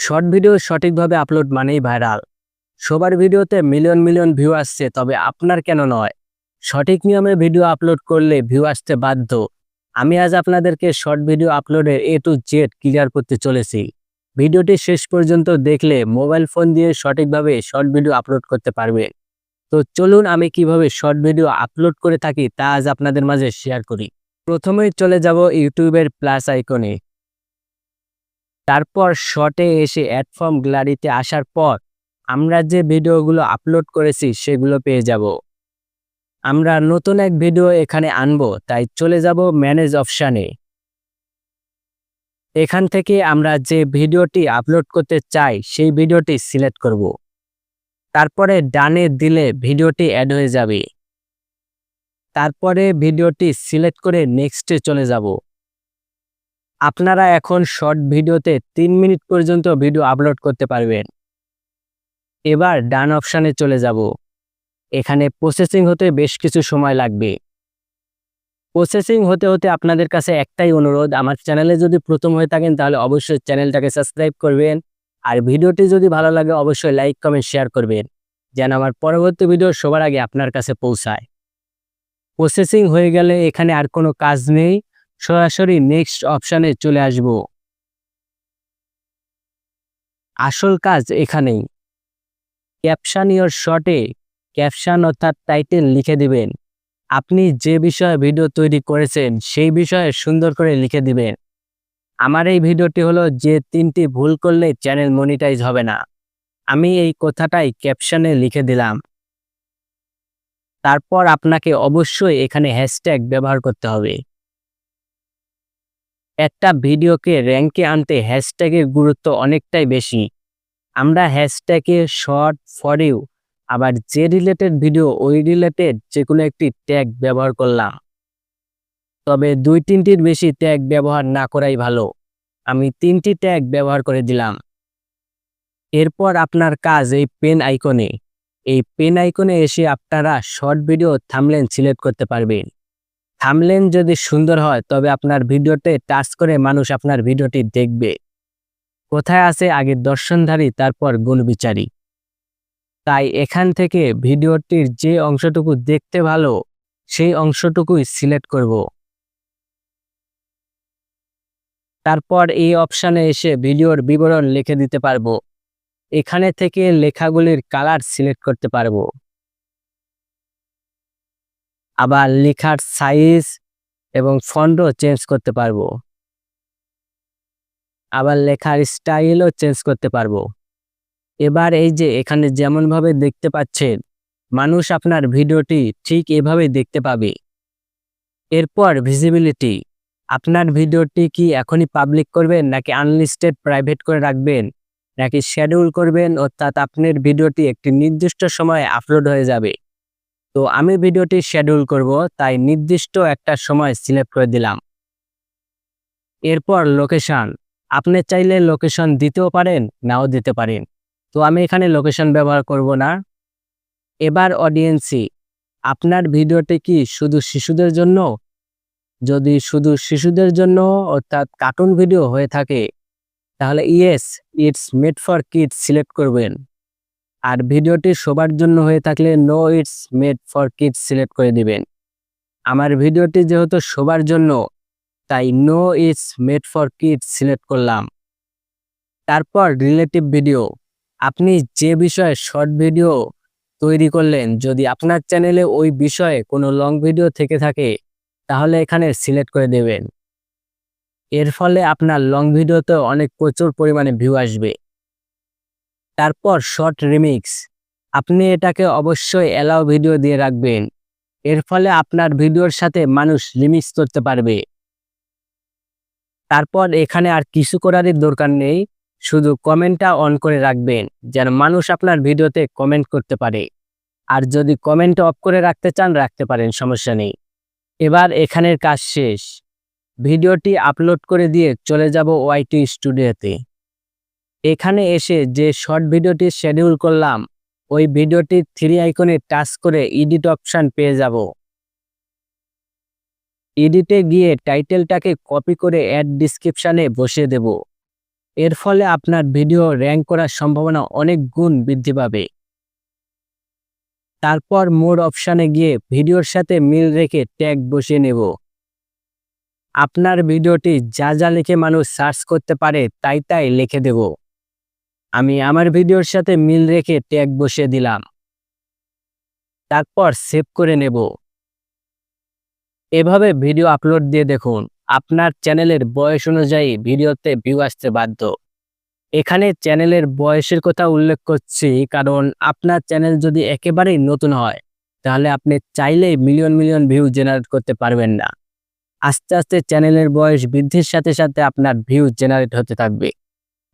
Short video সঠিকভাবে upload মানেই viral সবার ভিডিওতে মিলিয়ন মিলিয়ন ভিউ আসছে, তবে আপনার কেন নয়? সঠিক নিয়মে ভিডিও আপলোড করলে ভিউ আসতে বাধ্য। আমি আজ আপনাদেরকে শর্ট ভিডিও আপলোডের এ টু জেড ক্লিয়ার করতে চলেছি। ভিডিওটি শেষ পর্যন্ত দেখলে মোবাইল ফোন দিয়ে সঠিকভাবে শর্ট ভিডিও আপলোড করতে পারবে। তো চলুন আমি কীভাবে শর্ট ভিডিও আপলোড করে থাকি তা আজ আপনাদের মাঝে শেয়ার করি। প্রথমেই চলে যাব ইউটিউবের প্লাস আইকনে তারপর শর্টে এসে অ্যাডফর্ম গ্যালারিতে আসার পর আমরা যে ভিডিওগুলো আপলোড করেছি সেগুলো পেয়ে যাব। আমরা নতুন এক ভিডিও এখানে আনব, তাই চলে যাব ম্যানেজ অপশানে এখান থেকে আমরা যে ভিডিওটি আপলোড করতে চাই, সেই ভিডিওটি সিলেক্ট করব। তারপরে ডানে দিলে ভিডিওটি অ্যাড হয়ে যাবে। তারপরে ভিডিওটি সিলেক্ট করে নেক্সটে চলে যাব। আপনারা এখন শর্ট ভিডিওতে তিন মিনিট পর্যন্ত ভিডিও আপলোড করতে পারবেন। এবার ডান অপশানে চলে যাব। এখানে প্রসেসিং হতে বেশ কিছু সময় লাগবে। প্রসেসিং হতে হতে আপনাদের কাছে একটাই অনুরোধ, আমার চ্যানেলে যদি প্রথম হয়ে থাকেন তাহলে অবশ্যই চ্যানেলটাকে সাবস্ক্রাইব করবেন। আর ভিডিওটি যদি ভালো লাগে, অবশ্যই লাইক কমেন্ট শেয়ার করবেন, যেন আমার পরবর্তী ভিডিও সবার আগে আপনার কাছে পৌঁছায়। প্রসেসিং হয়ে গেলে এখানে আর কোনো কাজ নেই। সরাসরি নেক্সট অপশানে চলে আসব। আসল কাজ এখানেই। ক্যাপশান ইওর শর্টে ক্যাপশন অর্থাৎ টাইটেল লিখে দিবেন। আপনি যে বিষয়ে ভিডিও তৈরি করেছেন, সেই বিষয়ে সুন্দর করে লিখে দিবেন। আমার এই ভিডিওটি হলো যে তিনটি ভুল করলে চ্যানেল মনিটাইজ হবে না। আমি এই কথাটাই ক্যাপশনে লিখে দিলাম। তারপর আপনাকে অবশ্যই এখানে হ্যাশট্যাগ ব্যবহার করতে হবে। একটা ভিডিওকে র্যাঙ্কে আনতে হ্যাশট্যাগের গুরুত্ব অনেকটাই বেশি। আমরা হ্যাশট্যাগে শর্ট, ফর ইউ, আবার যে রিলেটেড ভিডিও ওই রিলেটেড যে কোনো একটি ট্যাগ ব্যবহার করলাম। তবে দুই তিনটির বেশি ট্যাগ ব্যবহার না করাই ভালো। আমি তিনটি ট্যাগ ব্যবহার করে দিলাম। এরপর আপনার কাজ এই পেন আইকনে। এই পেন আইকনে এসে আপনারা শর্ট ভিডিও থামলেন সিলেক্ট করতে পারবেন। থামলেন যদি সুন্দর হয়, তবে আপনার ভিডিওতে টাচ করে মানুষ আপনার ভিডিওটি দেখবে। কোথায় আছে আগে দর্শনধারী, তারপর গুণবিচারী? তাই এখান থেকে ভিডিওটির যে অংশটুকু দেখতে ভালো, সেই অংশটুকুই সিলেক্ট করব। তারপর এই অপশানে এসে ভিডিওর বিবরণ লিখে দিতে পারব। এখানে থেকে লেখাগুলির কালার সিলেক্ট করতে পারব। আবার লেখার সাইজ এবং ফন্টও চেঞ্জ করতে পারব। আবার লেখার স্টাইলও চেঞ্জ করতে পারব। এবার এই যে এখানে যেমনভাবে দেখতে পাচ্ছেন, মানুষ আপনার ভিডিওটি ঠিক এভাবে দেখতে পাবে। এরপর ভিজিবিলিটি আপনার ভিডিওটি কি এখনই পাবলিক করবেন নাকি আনলিস্টেড প্রাইভেট করে রাখবেন, নাকি শিডিউল করবেন অর্থাৎ আপনার ভিডিওটি একটি নির্দিষ্ট সময়ে আপলোড হয়ে যাবে। তো আমি ভিডিওটি শেডিউল করব, তাই নির্দিষ্ট একটা সময় সিলেক্ট করে দিলাম। এরপর লোকেশন আপনি চাইলে লোকেশন দিতেও পারেন, নাও দিতে পারেন। তো আমি এখানে লোকেশন ব্যবহার করব না। এবার অডিয়েন্সি আপনার ভিডিওটি কি শুধু শিশুদের জন্য? যদি শুধু শিশুদের জন্য, অর্থাৎ কার্টুন ভিডিও হয়ে থাকে, তাহলে yes it's made for kids select করবেন। আর ভিডিওটি সবার জন্য হয়ে থাকলে no it's made for kids select করে দিবেন। আমার ভিডিওটি যেহেতু সবার জন্য, তাই no it's made for kids select করলাম। তারপর রিলেটিভ ভিডিও আপনি যে বিষয়ে শর্ট ভিডিও তৈরি করলেন, যদি আপনার চ্যানেলে ওই বিষয়ে কোনো লং ভিডিও থেকে থাকে, তাহলে এখানে সিলেক্ট করে দেবেন। এর ফলে আপনার লং ভিডিওতে অনেক প্রচুর পরিমাণে ভিউ আসবে। তারপর শর্ট রিমিক্স। আপনি এটাকে অবশ্যই অ্যালাও ভিডিও দিয়ে রাখবেন। এর ফলে আপনার ভিডিওর সাথে মানুষ রিমিক্স করতে পারবে। তারপর এখানে আর কিছু করারই দরকার নেই। শুধু কমেন্টটা অন করে রাখবেন, যেন মানুষ আপনার ভিডিওতে কমেন্ট করতে পারে। আর যদি কমেন্ট অফ করে রাখতে চান, রাখতে পারেন, সমস্যা নেই। এবার এখানের কাজ শেষ। ভিডিওটি আপলোড করে দিয়ে চলে যাব ওয়াইটি স্টুডিওতে এখানে এসে যে শর্ট ভিডিওটি শিডিউল করলাম, ওই ভিডিওটি থ্রি আইকনে টাচ করে এডিট অপশান পেয়ে যাব। এডিটে গিয়ে টাইটেলটাকে কপি করে অ্যাড ডিসক্রিপশানে বসিয়ে দেব। এর ফলে আপনার ভিডিও র্যাঙ্ক করার সম্ভাবনা অনেক গুণ বৃদ্ধি পাবে। তারপর মোর অপশানে গিয়ে ভিডিওর সাথে মিল রেখে ট্যাগ বসিয়ে নেব। আপনার ভিডিওটি যা যা লিখে মানুষ সার্চ করতে পারে তাই তাই লিখে দেব। আমি আমার ভিডিওর সাথে মিল রেখে ট্যাগ বসিয়ে দিলাম। তারপর সেভ করে নেব। এভাবে ভিডিও আপলোড দিয়ে দেখুন, আপনার চ্যানেলের বয়স অনুযায়ী ভিডিওতে ভিউ আসতে বাধ্য। এখানে চ্যানেলের বয়সের কথা উল্লেখ করছি কারণ আপনার চ্যানেল যদি একেবারেই নতুন হয়, তাহলে আপনি চাইলেই মিলিয়ন মিলিয়ন ভিউ জেনারেট করতে পারবেন না। আস্তে আস্তে চ্যানেলের বয়স বৃদ্ধির সাথে সাথে আপনার ভিউ জেনারেট হতে থাকবে।